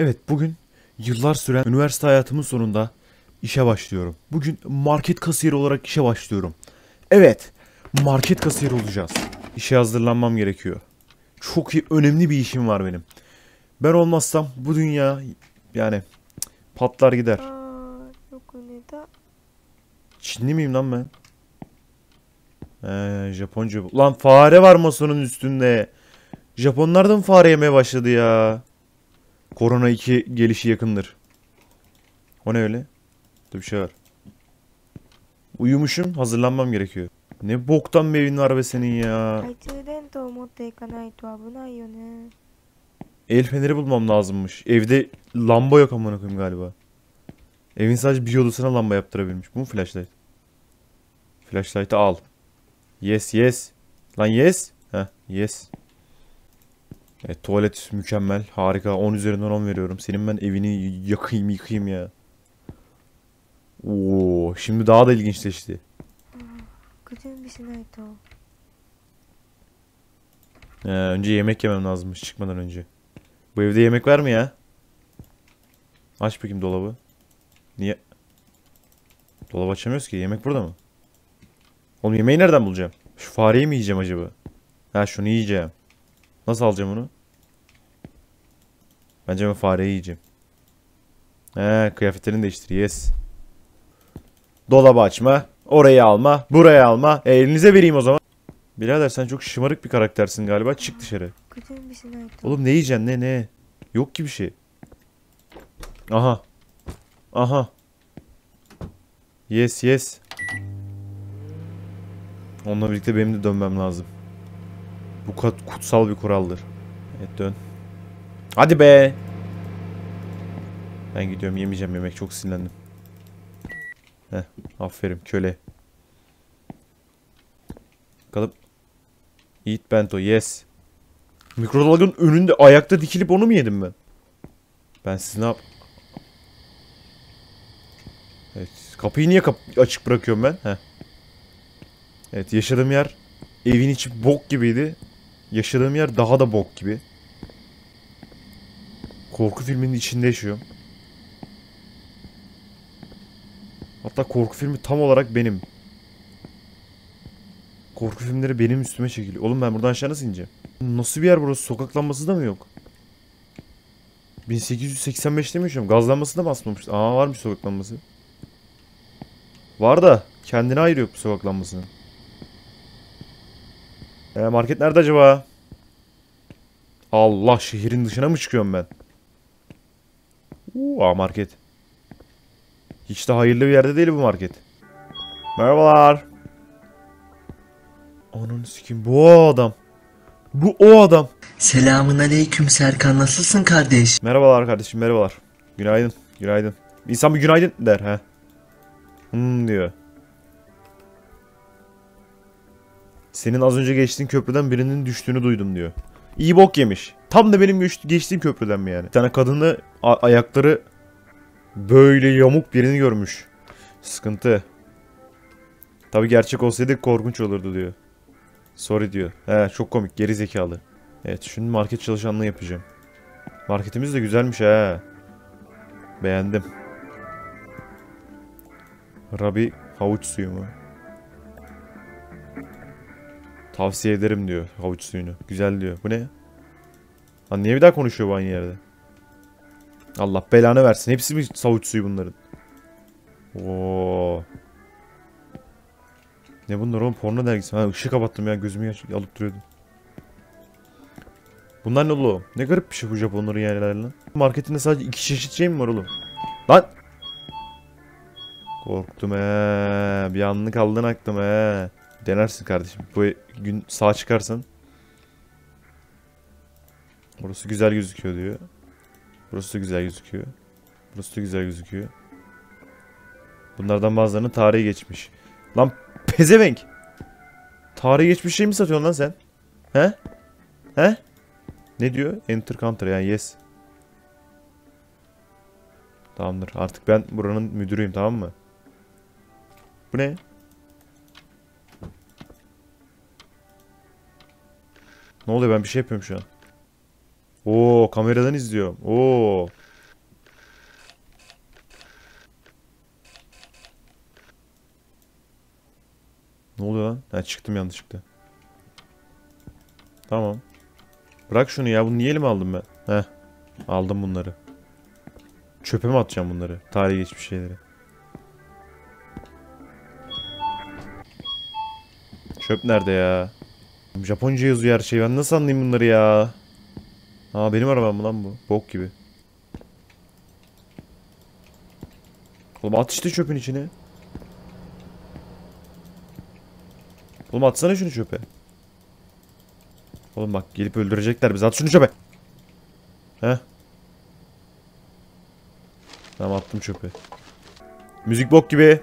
Evet bugün yıllar süren üniversite hayatımın sonunda işe başlıyorum. Bugün market kasiyeri olarak işe başlıyorum. Evet market kasiyeri olacağız. İşe hazırlanmam gerekiyor. Çok iyi, önemli bir işim var benim. Ben olmazsam bu dünya yani patlar gider. Aa, yok öyle de. Çinli miyim lan ben? Ee, Japonca. Lan fare var masanın üstünde. Japonlar da mı fare yemeye başladı ya? Korona 2 gelişi yakındır. O ne öyle? Dur bir şey var. Uyumuşum hazırlanmam gerekiyor. Ne boktan bir evin var be senin ya. El feneri bulmam lazımmış. Evde lamba yok amına koyayım galiba. Evin sadece bir odasına lamba yaptırabilmiş. Bu mu flashlight? Flashlight'ı al. Yes yes. Lan yes. Heh yes. Evet, tuvalet mükemmel. Harika. 10 üzerinden 10 veriyorum. Senin ben evini yakayım yıkayım ya. Oo, şimdi daha da ilginçleşti. Ee, önce yemek yemem lazımmış çıkmadan önce. Bu evde yemek var mı ya? Aç bakayım dolabı. Niye? Dolabı açamıyoruz ki. Yemek burada mı? Oğlum yemeği nereden bulacağım? Şu fareyi mi yiyeceğim acaba? Ha şunu yiyeceğim. Nasıl alacağım onu? Bence ben fareyi yiyeceğim. He kıyafetlerini değiştir. Yes. Dolabı açma. Orayı alma. Burayı alma. E, elinize vereyim o zaman. Birader sen çok şımarık bir karaktersin galiba. Çık dışarı. Oğlum ne yiyeceksin ne ne? Yok ki bir şey. Aha. Aha. Yes yes. Onunla birlikte benim de dönmem lazım. Bu kutsal bir kuraldır. Evet dön. Hadi be. Ben gidiyorum yemeyeceğim yemek çok sinirlendim. Heh aferin köle. Kalıp. Eat bento yes. Mikrodalganın önünde ayakta dikilip onu mu yedim ben? Ben siz ne yap... Evet. Kapıyı niye kap açık bırakıyorum ben? Heh. Evet yaşadığım yer evin içi bok gibiydi. Yaşadığım yer daha da bok gibi. Korku filminin içinde yaşıyorum. Hatta korku filmi tam olarak benim. Korku filmleri benim üstüme çekiliyor. Oğlum ben buradan aşağı nasıl ineceğim? Nasıl bir yer burası? Sokak lambası da mı yok? 1885'te mi yaşıyorum? Gaz lambası da mı asmamış? Aa varmış sokak lambası. Var da kendine ayır yok bu sokak lambasının. E, market nerede acaba? Allah şehrin dışına mı çıkıyorum ben? Uuu market. Hiç de hayırlı bir yerde değil bu market. Merhabalar. Ananı sikeyim bu o adam. Bu o adam. Selamun aleyküm Serkan nasılsın kardeş? Merhabalar kardeşim merhabalar. Günaydın. Günaydın. İnsan bir günaydın der ha. Hmm diyor. Senin az önce geçtiğin köprüden birinin düştüğünü duydum diyor. İyi bok yemiş. Tam da benim geç- geçtiğim köprüden mi yani? Bir tane kadını ayakları böyle yamuk birini görmüş. Sıkıntı. Tabi gerçek olsaydı korkunç olurdu diyor. Sorry diyor. He çok komik geri zekalı. Evet şimdi market çalışanlığı yapacağım. Marketimiz de güzelmiş ha. Beğendim. Rabi havuç suyu mu? Tavsiye ederim diyor havuç suyunu. Güzel diyor. Bu ne? Lan niye bir daha konuşuyor bu aynı yerde? Allah belanı versin. Hepsi mi havuç suyu bunların? Oo. Ne bunlar oğlum? Porno dergisi. Ha ışığı kapattım ya. Gözümü alıp duruyordu. Bunlar ne oğlum? Ne garip bir şey bu Japonların yerleri lan. Marketinde sadece iki çeşit şey mi var oğlum? Lan! Korktum he. Bir anlık aldın aklım he. Denersin kardeşim. Bu gün sağ çıkarsan. Burası güzel gözüküyor diyor. Burası da güzel gözüküyor. Burası da güzel gözüküyor. Bunlardan bazılarının tarihi geçmiş. Lan pezevenk! Tarihi geçmiş şey mi satıyorsun lan sen? He? He? Ne diyor? Enter counter yani yes. Tamamdır. Artık ben buranın müdürüyüm tamam mı? Bu ne? Ne oluyor ben bir şey yapıyorum şu an. Oo kameradan izliyor. Oo. Ne oluyor lan? Ha çıktım yanlışlıkla. Tamam. Bırak şunu ya. Bunu niye elime aldım ben? Heh. Aldım bunları. Çöpe mi atacağım bunları? Tarihi geçmiş şeyleri. Çöp nerede ya? Japonca yazıyor her şey. Ben nasıl anlayayım bunları ya? Aa benim arabam mı lan bu? Bok gibi. Oğlum at işte çöpün içine. Oğlum atsana şunu çöpe. Oğlum bak gelip öldürecekler bizi. At şunu çöpe. Heh. Tamam attım çöpe. Müzik bok gibi.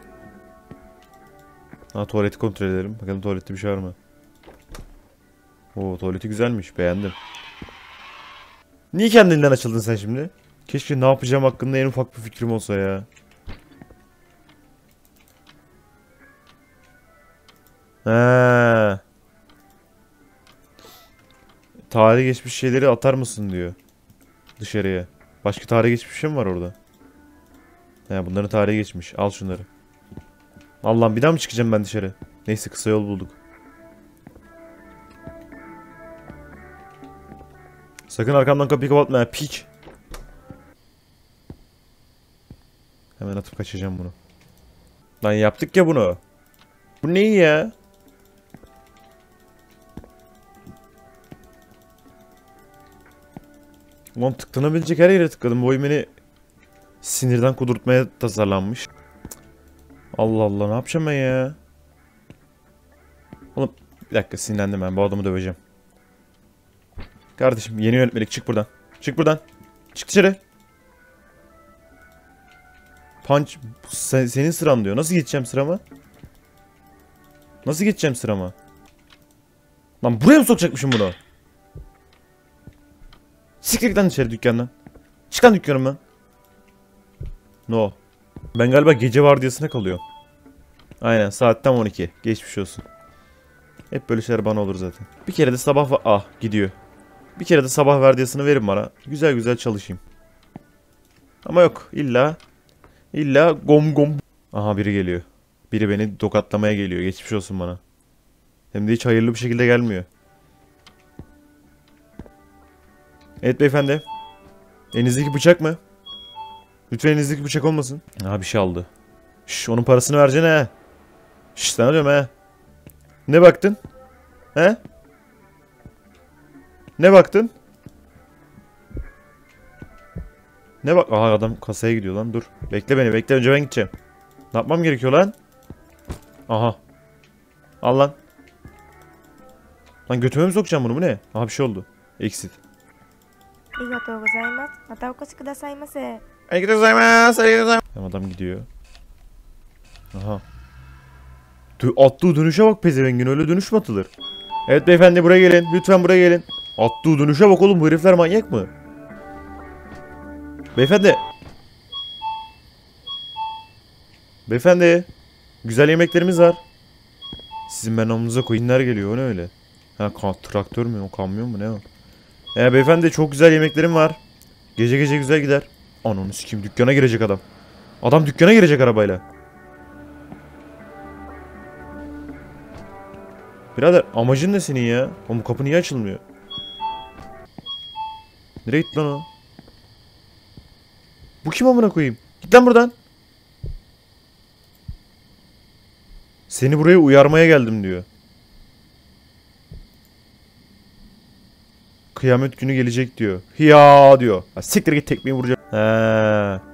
Ha tuvaleti kontrol edelim. Bakalım tuvalette bir şey var mı? Oo tuvaleti güzelmiş. Beğendim. Niye kendinden açıldın sen şimdi? Keşke ne yapacağım hakkında en ufak bir fikrim olsa ya. He. Tarih geçmiş şeyleri atar mısın diyor. Dışarıya. Başka tarih geçmiş şey mi var orada? He bunların tarihi geçmiş. Al şunları. Allah'ım bir daha mı çıkacağım ben dışarı? Neyse kısa yol bulduk. Sakın arkamdan kapıyı kapatma ya piç. Hemen atıp kaçacağım bunu. Lan yaptık ya bunu. Bu ne ya? Ulan tıklanabilecek her yere tıkladım. Bu oyun beni sinirden kudurtmaya tasarlanmış. Allah Allah ne yapacağım ben ya? Oğlum bir dakika sinirlendim ben bu adamı döveceğim. Kardeşim yeni yönetmelik çık buradan. Çık buradan. Çık dışarı. Punch sen- senin sıran diyor. Nasıl geçeceğim sırama? Nasıl geçeceğim sırama? Lan buraya mı sokacakmışım bunu? Siktir lan dışarı dükkandan. Çık lan dükkanımdan. No. Ben galiba gece vardiyasına kalıyorum. Aynen saat tam 12. Geçmiş olsun. Hep böyle şeyler bana olur zaten. Bir kere de sabah ah gidiyor. Bir kere de sabah vardiyasını verin bana. Güzel güzel çalışayım. Ama yok illa illa gom gom. Aha biri geliyor. Biri beni tokatlamaya geliyor. Geçmiş olsun bana. Hem de hiç hayırlı bir şekilde gelmiyor. Evet beyefendi. Elinizdeki bıçak mı? Lütfen elinizdeki bıçak olmasın. Ha bir şey aldı. Şş onun parasını vereceksin he. Şş sana diyorum he. Ne baktın? He? Ne baktın? Ne bak? Aha adam kasaya gidiyor lan dur. Bekle beni bekle önce ben gideceğim. Ne yapmam gerekiyor lan? Aha. Al lan. Lan götüme mi sokacağım bunu bu ne? Aha bir şey oldu. Exit. Arigatou gozaimasu. Mata okoshi kudasai mase. Adam gidiyor. Aha. Attığı dönüşe bak pezevengin öyle dönüş mü atılır? Evet beyefendi buraya gelin. Lütfen buraya gelin. Attığı dönüşe bak oğlum bu herifler manyak mı? Beyefendi. Beyefendi. Güzel yemeklerimiz var. Sizin ben omunuza koyunlar geliyor o ne öyle? Ha traktör mü o kamyon mu ne o? E beyefendi çok güzel yemeklerim var. Gece gece güzel gider. Ananı sikeyim dükkana girecek adam. Adam dükkana girecek arabayla. Birader amacın ne senin ya? Oğlum kapı niye açılmıyor? Nereye gitti lan o? Bu kim amına koyayım? Git lan buradan. Seni buraya uyarmaya geldim diyor. Kıyamet günü gelecek diyor. Ya diyor. Siktir git tekmeyi vuracağım. He.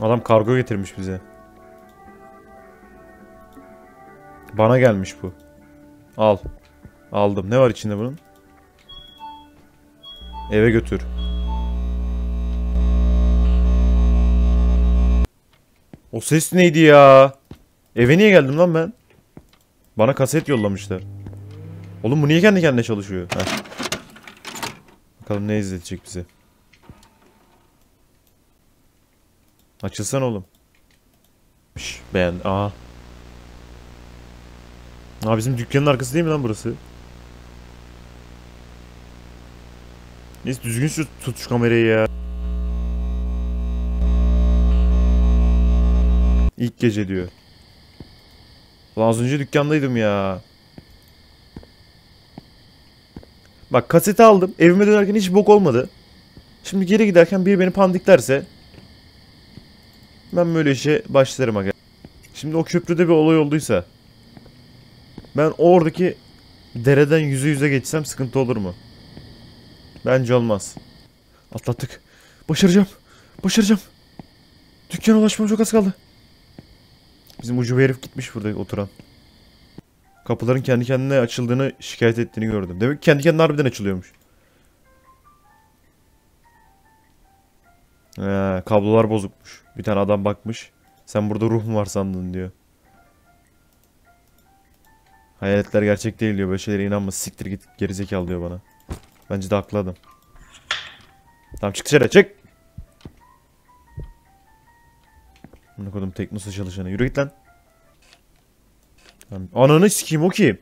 Adam kargo getirmiş bize. Bana gelmiş bu. Al. Aldım. Ne var içinde bunun? Eve götür. O ses neydi ya? Eve niye geldim lan ben? Bana kaset yollamışlar. Oğlum bu niye kendi kendine çalışıyor? Heh. Bakalım ne izletecek bize. Açılsana oğlum. Şş, beğen. Aa. Aa bizim dükkanın arkası değil mi lan burası? Neyse düzgün şu tut şu kamerayı ya. İlk gece diyor. Ulan az önce dükkandaydım ya. Bak kaseti aldım. Evime dönerken hiç bok olmadı. Şimdi geri giderken biri beni pandiklerse ben böyle işe başlarım aga. Şimdi o köprüde bir olay olduysa ben oradaki dereden yüze yüze geçsem sıkıntı olur mu? Bence olmaz. Atlattık. Başaracağım. Başaracağım. Dükkana ulaşmam çok az kaldı. Bizim ucu herif gitmiş burada oturan. Kapıların kendi kendine açıldığını şikayet ettiğini gördüm. Demek ki kendi kendine harbiden açılıyormuş. He, kablolar bozukmuş. Bir tane adam bakmış. Sen burada ruh mu var sandın diyor. Hayaletler gerçek değil diyor. Böyle şeylere inanma. Siktir git gerizekalı diyor bana. Bence de haklı adam. Tamam çık dışarı çık. Bunu kodum teknosa çalışanı. Yürü git lan. Ananı sikeyim o kim?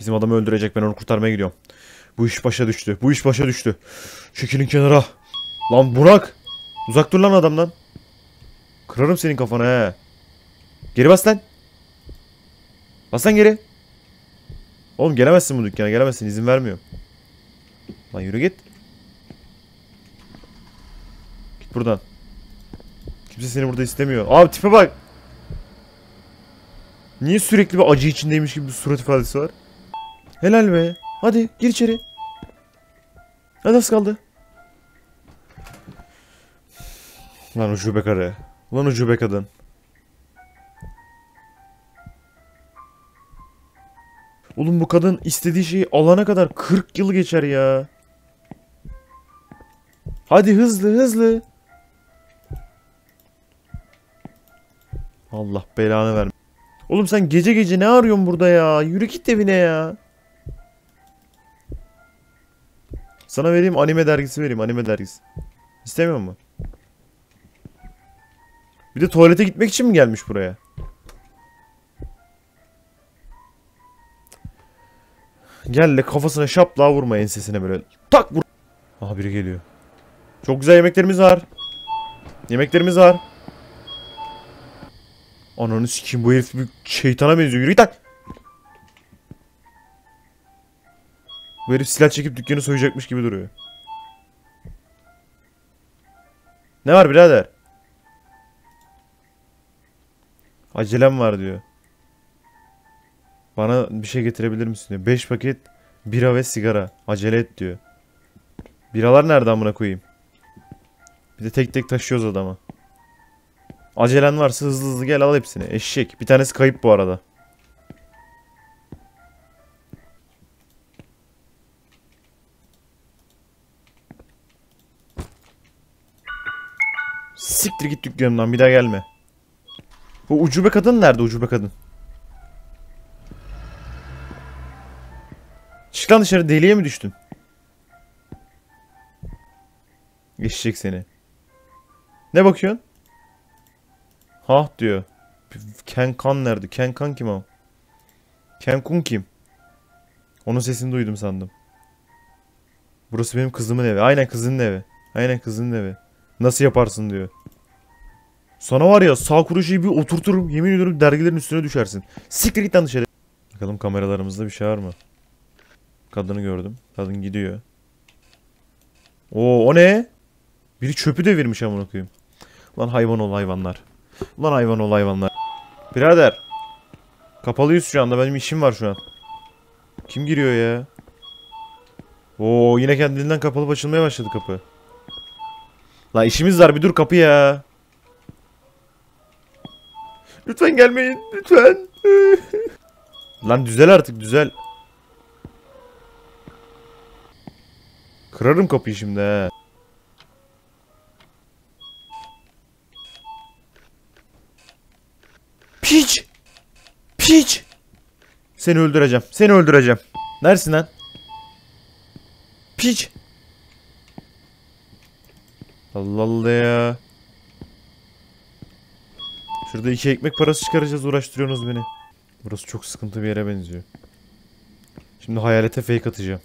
Bizim adamı öldürecek ben onu kurtarmaya gidiyorum. Bu iş başa düştü. Bu iş başa düştü. Çekilin kenara. Lan Burak. Uzak dur lan adamdan. Kırarım senin kafanı he. Geri bas lan. Bas lan geri. Oğlum gelemezsin bu dükkana gelemezsin izin vermiyorum. Lan yürü git. Git buradan. Kimse seni burada istemiyor. Abi tipe bak. Niye sürekli bir acı içindeymiş gibi bir surat ifadesi var? Helal be. Hadi gir içeri. Hadi az kaldı. Lan ucube karı. Lan ucube kadın. Oğlum bu kadın istediği şeyi alana kadar 40 yıl geçer ya. Hadi hızlı hızlı. Allah belanı verme. Oğlum sen gece gece ne arıyorsun burada ya? Yürü git evine ya. Sana vereyim anime dergisi vereyim anime dergisi. İstemiyor mu? Bir de tuvalete gitmek için mi gelmiş buraya? Gel de kafasına şaplığa vurma ensesine böyle. Tak vur. Aha biri geliyor. Çok güzel yemeklerimiz var. Yemeklerimiz var. Ananı sikeyim bu herif bir şeytana benziyor. Yürü git lan. Bu herif silah çekip dükkanı soyacakmış gibi duruyor. Ne var birader? Acelem var diyor. Bana bir şey getirebilir misin diyor. 5 paket bira ve sigara. Acele et diyor. Biralar nerede amına koyayım? Bir de tek tek taşıyoruz adama. Acelen varsa hızlı hızlı gel al hepsini. Eşek. Bir tanesi kayıp bu arada. Siktir git dükkanımdan bir daha gelme. Bu ucube kadın nerede ucube kadın? Çık lan dışarı deliye mi düştün? Geçecek seni. Ne bakıyorsun? Ha diyor. Ken Kan nerede? Ken Kan kim o? Ken Kun kim? Onun sesini duydum sandım. Burası benim kızımın evi. Aynen kızının evi. Aynen kızının evi. Nasıl yaparsın diyor. Sana var ya sağ kuruşu bir oturturum. Yemin ediyorum dergilerin üstüne düşersin. Siktir git lan dışarı. Bakalım kameralarımızda bir şey var mı? Kadını gördüm. Kadın gidiyor. Oo o ne? Biri çöpü devirmiş amına koyayım. Lan hayvan ol hayvanlar. Lan hayvan ol hayvanlar. Birader. Kapalıyız şu anda. Benim işim var şu an. Kim giriyor ya? Oo yine kendiliğinden kapalı açılmaya başladı kapı. La işimiz var bir dur kapı ya. Lütfen gelmeyin. Lütfen. Lan düzel artık düzel. Kırarım kapıyı şimdi he. Piç! Piç! Seni öldüreceğim. Seni öldüreceğim. Neresin lan? Piç! Allah Allah ya. Şurada iki ekmek parası çıkaracağız uğraştırıyorsunuz beni. Burası çok sıkıntı bir yere benziyor. Şimdi hayalete fake atacağım.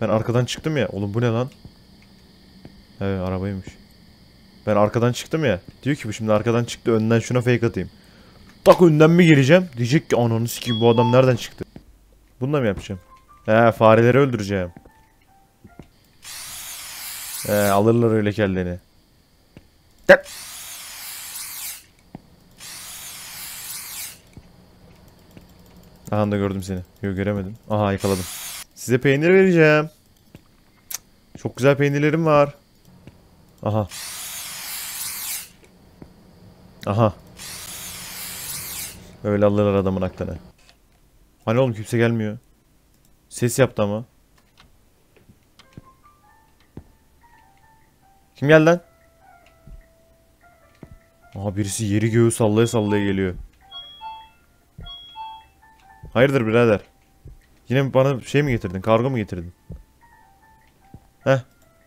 Ben arkadan çıktım ya. Oğlum bu ne lan? Evet arabaymış. Ben arkadan çıktım ya. Diyor ki bu şimdi arkadan çıktı önden şuna fake atayım. Tak önden mi geleceğim? Diyecek ki ananı sikeyim bu adam nereden çıktı? Bunu da mı yapacağım? He fareleri öldüreceğim. He alırlar öyle kelleni. Tak. Aha da gördüm seni. Yok göremedim. Aha yakaladım. Size peynir vereceğim. Çok güzel peynirlerim var. Aha. Aha. Böyle alırlar adamın aklını. Hani oğlum kimse gelmiyor. Ses yaptı ama. Kim geldi lan? Aha birisi yeri göğü sallaya sallaya geliyor. Hayırdır birader? Yine bana şey mi getirdin? Kargo mu getirdin? Heh.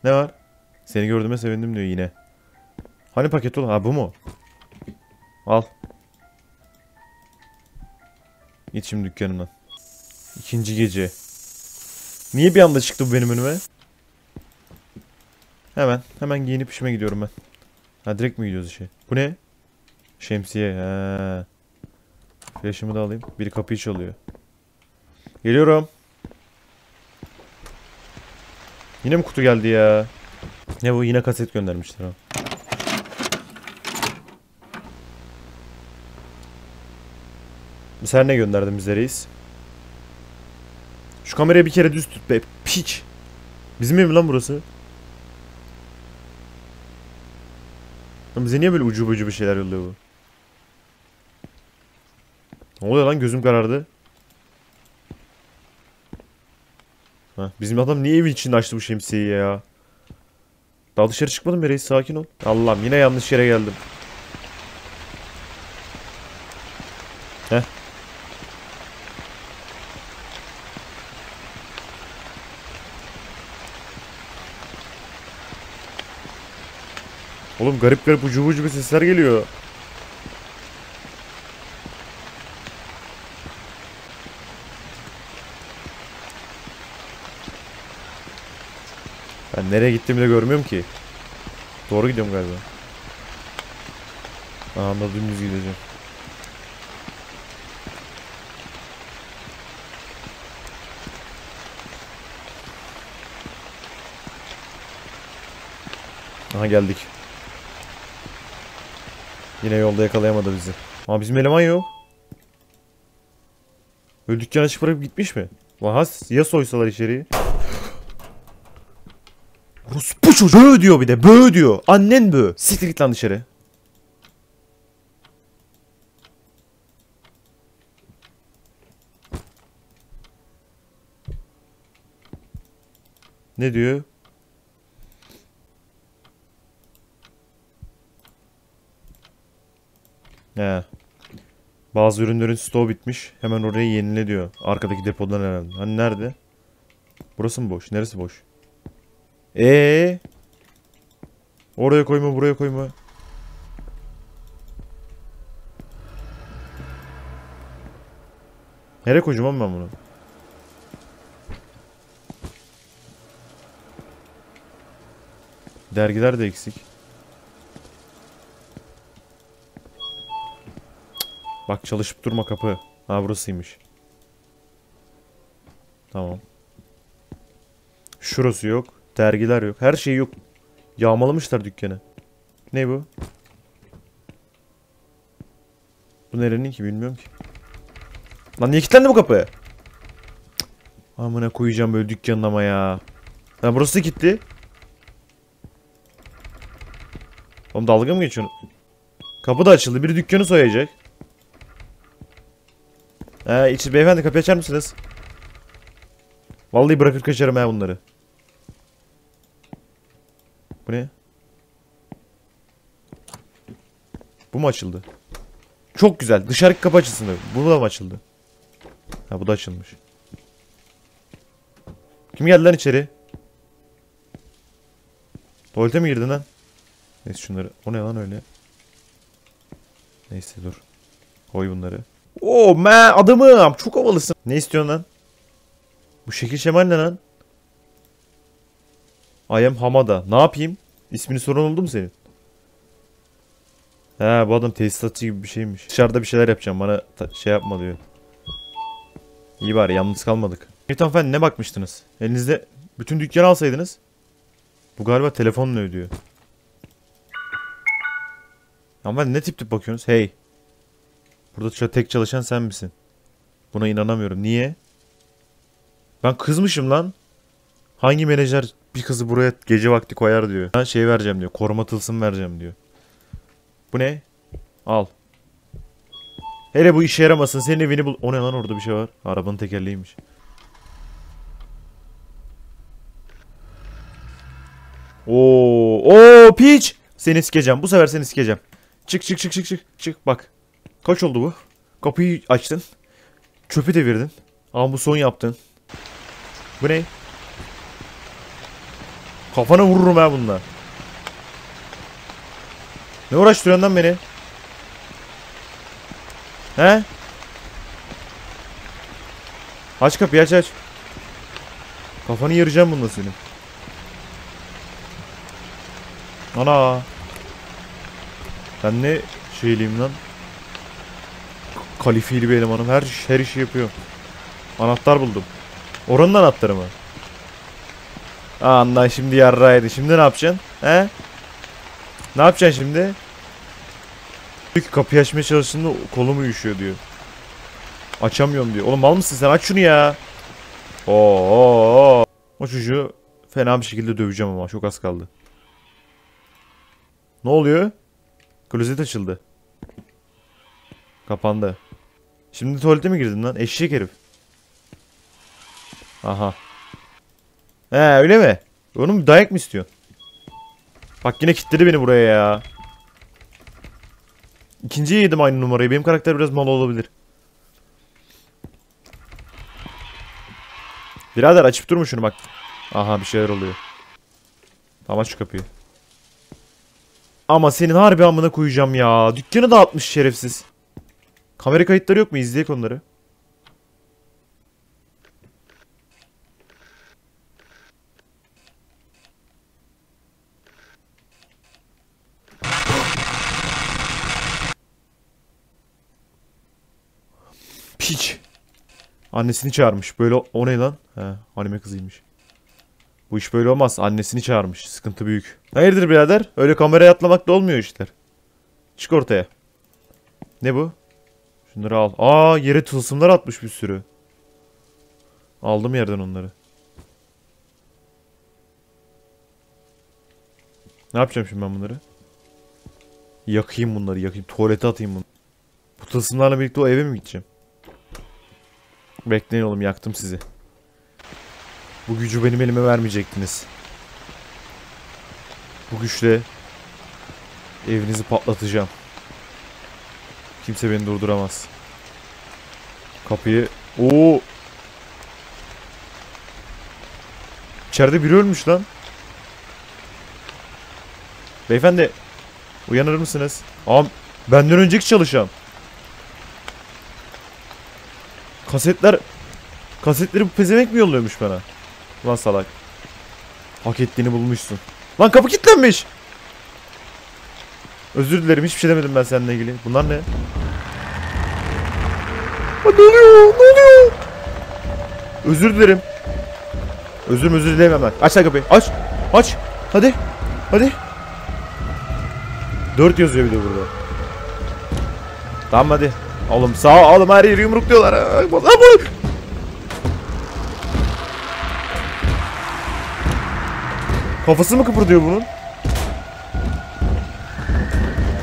Ne var? Seni gördüğüme sevindim diyor yine. Hani paket oğlum? Ha bu mu? Al. Git şimdi dükkanımdan. İkinci gece. Niye bir anda çıktı bu benim önüme? Hemen. Hemen giyinip işime gidiyorum ben. Ha direkt mi gidiyoruz işe? Bu ne? Şemsiye. Ha. Flash'ımı da alayım. Biri kapıyı çalıyor. Geliyorum. Yine mi kutu geldi ya? Ne bu? Yine kaset göndermişler ha. Sefer ne gönderdin bize reis? Şu kamerayı bir kere düz tut be. Piç. Bizim ev lan burası? Lan bize niye böyle ucu ucu bir şeyler yolluyor bu? Ne oluyor lan gözüm karardı. Bizim adam niye evin içinde açtı bu şemsiyeyi ya? Daha dışarı çıkmadım be reis sakin ol. Allah'ım yine yanlış yere geldim. Heh. Oğlum garip garip ucu ucu bir sesler geliyor. Nereye gittiğimi de görmüyorum ki. Doğru gidiyorum galiba. Aha da dümdüz gideceğim. Aha geldik. Yine yolda yakalayamadı bizi. Ama bizim eleman yok. Böyle dükkanı açık bırakıp gitmiş mi? Vahas ya soysalar içeriği? Rus bu çocuğu bö diyor bir de bö diyor. Annen bö. Siktir git lan dışarı. Ne diyor? He. Bazı ürünlerin stoğu bitmiş. Hemen orayı yenile diyor. Arkadaki depodan herhalde. Hani nerede? Burası mı boş? Neresi boş? Ee? Oraya koyma, buraya koyma. Nereye koyacağım ben bunu? Dergiler de eksik. Bak çalışıp durma kapı. Ha burasıymış. Tamam. Şurası yok. Dergiler yok. Her şey yok. Yağmalamışlar dükkanı. Ne bu? Bu nerenin ki bilmiyorum ki. Lan niye kilitlendi bu kapı? Cık. Amına koyacağım böyle dükkanın ama ya. Ha burası gitti. Oğlum dalga mı geçiyorsun? Kapı da açıldı. Biri dükkanı soyacak. He içi beyefendi kapıyı açar mısınız? Vallahi bırakır kaçarım ha bunları. Bu ne? Bu mu açıldı? Çok güzel. Dışarı kapı açılsın. Bu da mı açıldı? Ha bu da açılmış. Kim geldi lan içeri? Tuvalete mi girdin lan? Neyse şunları. O ne lan öyle? Neyse dur. Koy bunları. Oo man adamım. Çok havalısın. Ne istiyorsun lan? Bu şekil şemal ne lan? I am Hamada. Ne yapayım? İsmini soran oldu mu senin? He bu adam tesisatçı gibi bir şeymiş. Dışarıda bir şeyler yapacağım bana şey yapma diyor. İyi bari yalnız kalmadık. Evet hanımefendi ne bakmıştınız? Elinizde bütün dükkanı alsaydınız. Bu galiba telefonla ödüyor. Ama ne tip tip bakıyorsunuz? Hey. Burada tek çalışan sen misin? Buna inanamıyorum. Niye? Ben kızmışım lan. Hangi menajer bir kızı buraya gece vakti koyar diyor. Ben şey vereceğim diyor. Koruma tılsım vereceğim diyor. Bu ne? Al. Hele bu işe yaramasın. Senin evini bul... O ne lan orada bir şey var. Arabanın tekerleğiymiş. Oo, oo piç. Seni sikeceğim. Bu sefer seni sikeceğim. Çık çık çık çık çık. Çık bak. Kaç oldu bu? Kapıyı açtın. Çöpü devirdin. Ama bu son yaptın. Bu ne? Kafana vururum ha bununla. Ne uğraştırıyorsun lan beni? He? Aç kapıyı aç aç. Kafanı yarayacağım bununla senin. Ana. Ben ne şeyliyim lan? Kalifiyeli bir elemanım. Her, her işi yapıyor. Anahtar buldum. Oranın anahtarı mı? Aa, Anla şimdi yarraydı. Şimdi ne yapacaksın? He? Ne yapacaksın şimdi? Diyor ki kapıyı açmaya çalıştığında kolum uyuşuyor diyor. Açamıyorum diyor. Oğlum mal mısın sen? Aç şunu ya. Oo. O çocuğu fena bir şekilde döveceğim ama çok az kaldı. Ne oluyor? Klozet açıldı. Kapandı. Şimdi tuvalete mi girdin lan? Eşek herif. Aha. He öyle mi? Oğlum dayak mı istiyorsun? Bak yine kilitledi beni buraya ya. İkinciye yedim aynı numarayı. Benim karakter biraz mal olabilir. Birader açıp durma şunu bak. Aha bir şeyler oluyor. Tamam şu kapıyı. Ama senin harbi amına koyacağım ya. Dükkanı dağıtmış şerefsiz. Kamera kayıtları yok mu? İzleyek onları. Piç. Annesini çağırmış. Böyle o ne lan? He, anime kızıymış. Bu iş böyle olmaz. Annesini çağırmış. Sıkıntı büyük. Hayırdır birader? Öyle kameraya atlamak da olmuyor işler. Çık ortaya. Ne bu? Şunları al. Aa yere tılsımlar atmış bir sürü. Aldım yerden onları. Ne yapacağım şimdi ben bunları? Yakayım bunları yakayım. Tuvalete atayım bunu. Bu tılsımlarla birlikte o eve mi gideceğim? Bekleyin oğlum yaktım sizi. Bu gücü benim elime vermeyecektiniz. Bu güçle evinizi patlatacağım. Kimse beni durduramaz. Kapıyı... Oo! İçeride biri ölmüş lan. Beyefendi. Uyanır mısınız? Aa, benden önceki çalışan. Kasetler... Kasetleri bu pezevenk mi yolluyormuş bana? Lan salak. Hak ettiğini bulmuşsun. Lan kapı kilitlenmiş. Özür dilerim hiçbir şey demedim ben seninle ilgili. Bunlar ne? Aa, ne oluyor? Ne oluyor? Özür dilerim. Özür özür dileyemem ben. Aç lan kapıyı. Aç. Aç. Hadi. Hadi. 4 yazıyor bir de burada. Tamam hadi. Oğlum sağ. Oğlum her yeri yumrukluyorlar. Aa, bu- Kafası mı kıpırdıyor bunun?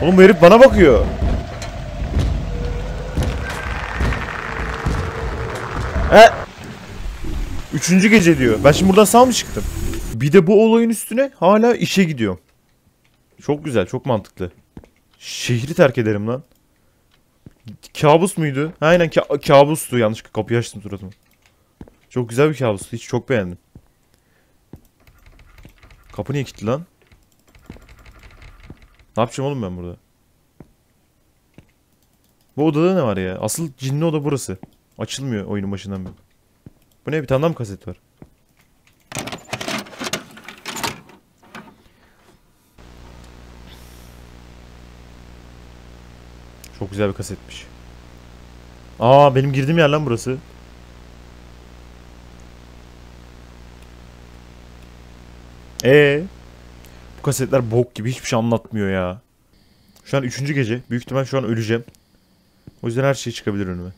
Oğlum bu herif bana bakıyor. E. Üçüncü gece diyor. Ben şimdi buradan sağ mı çıktım? Bir de bu olayın üstüne hala işe gidiyorum. Çok güzel, çok mantıklı. Şehri terk ederim lan. Kabus muydu? Aynen ka- kabustu. Yanlış kapıyı açtım suratıma. Çok güzel bir kabustu. Hiç çok beğendim. Kapı niye kilitli lan? Ne yapacağım oğlum ben burada? Bu odada ne var ya? Asıl cinli oda burası. Açılmıyor oyunun başından beri. Bu ne? Bir tane daha mı kaset var? Çok güzel bir kasetmiş. Aa benim girdiğim yer lan burası. Ee, bu kasetler bok gibi hiçbir şey anlatmıyor ya. Şu an üçüncü gece. Büyük ihtimal şu an öleceğim. O yüzden her şey çıkabilir önüme.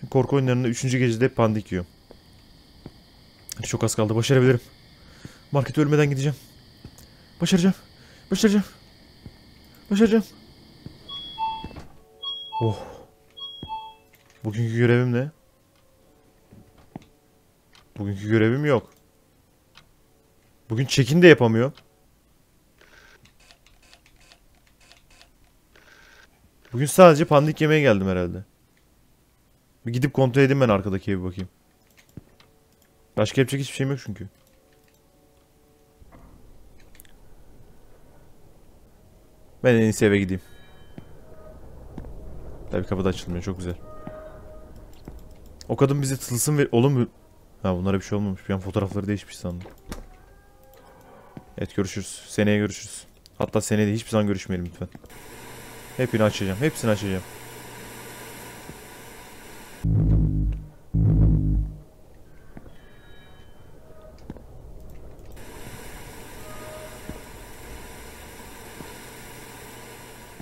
Çünkü korku oyunlarında üçüncü gecede pandik yiyorum. Çok az kaldı. Başarabilirim. Markete ölmeden gideceğim. Başaracağım. Başaracağım. Başaracağım. Oh. Bugünkü görevim ne? Bugünkü görevim yok. Bugün check-in de yapamıyor. Bugün sadece pandik yemeye geldim herhalde. Bir gidip kontrol edeyim ben arkadaki evi bakayım. Başka yapacak hiçbir şeyim yok çünkü. Ben en iyisi eve gideyim. Tabii kapı da açılmıyor çok güzel. O kadın bize tılsım ver... Oğlum Ha bunlara bir şey olmamış. Bir an fotoğrafları değişmiş sandım. Evet görüşürüz. Seneye görüşürüz. Hatta seneye de hiçbir zaman görüşmeyelim lütfen. Hepini açacağım. Hepsini açacağım.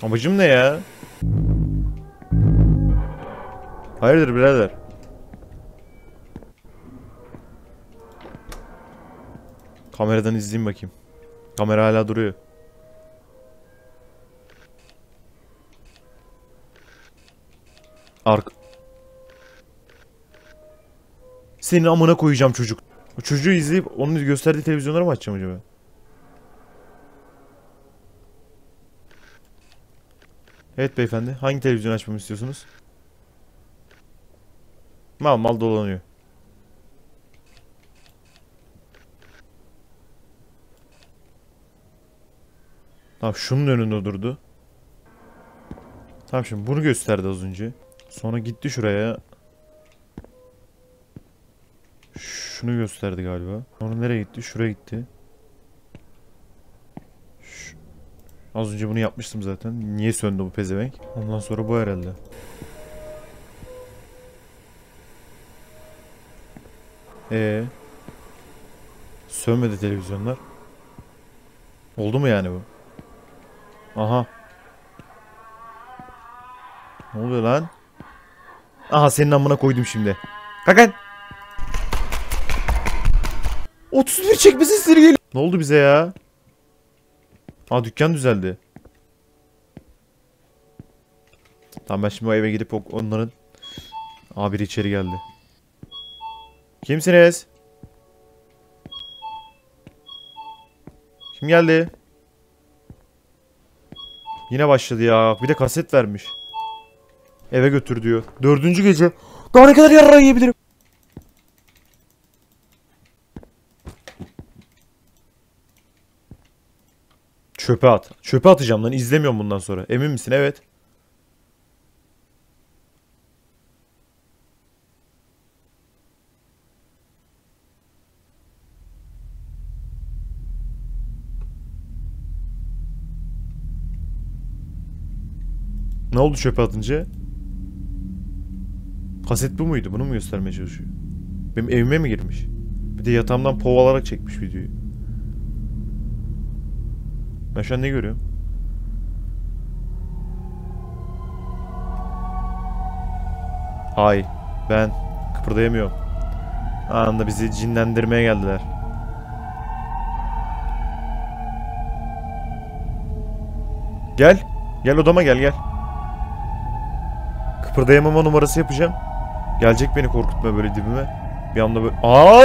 Amacım ne ya? Hayırdır birader? Kameradan izleyeyim bakayım. Kamera hala duruyor. Ark... Senin amına koyacağım çocuk. O çocuğu izleyip onun gösterdiği televizyonları mı açacağım acaba? Evet beyefendi. Hangi televizyon açmamı istiyorsunuz? Mal mal dolanıyor. Tamam şunun önünde durdu. Tamam şimdi bunu gösterdi az önce. Sonra gitti şuraya. Şunu gösterdi galiba. Sonra nereye gitti? Şuraya gitti. Şu- Az önce bunu yapmıştım zaten. Niye söndü bu pezevenk? Ondan sonra bu herhalde. Ee. Sönmedi televizyonlar. Oldu mu yani bu? Aha. Ne oluyor lan? Aha senin amına koydum şimdi. Kalk lan. 31 çekme sesleri geliyor. Ne oldu bize ya? Aa dükkan düzeldi. Tamam ben şimdi o eve gidip onların... Aa biri içeri geldi. Kimsiniz? Kim geldi? Yine başladı ya. Bir de kaset vermiş. Eve götür diyor. Dördüncü gece. Daha ne kadar yarara yiyebilirim? Çöpe at. Çöpe atacağım lan. İzlemiyorum bundan sonra. Emin misin? Evet. Ne oldu çöpe atınca? Kaset bu muydu? Bunu mu göstermeye çalışıyor? Benim evime mi girmiş? Bir de yatağımdan povalarak çekmiş videoyu. Ben şu an ne görüyorum? Hay. Ben kıpırdayamıyorum. Anında bizi cinlendirmeye geldiler. Gel. Gel odama gel gel. Kıpırdayamama numarası yapacağım. Gelecek beni korkutma böyle dibime. Bir anda böyle... Aa!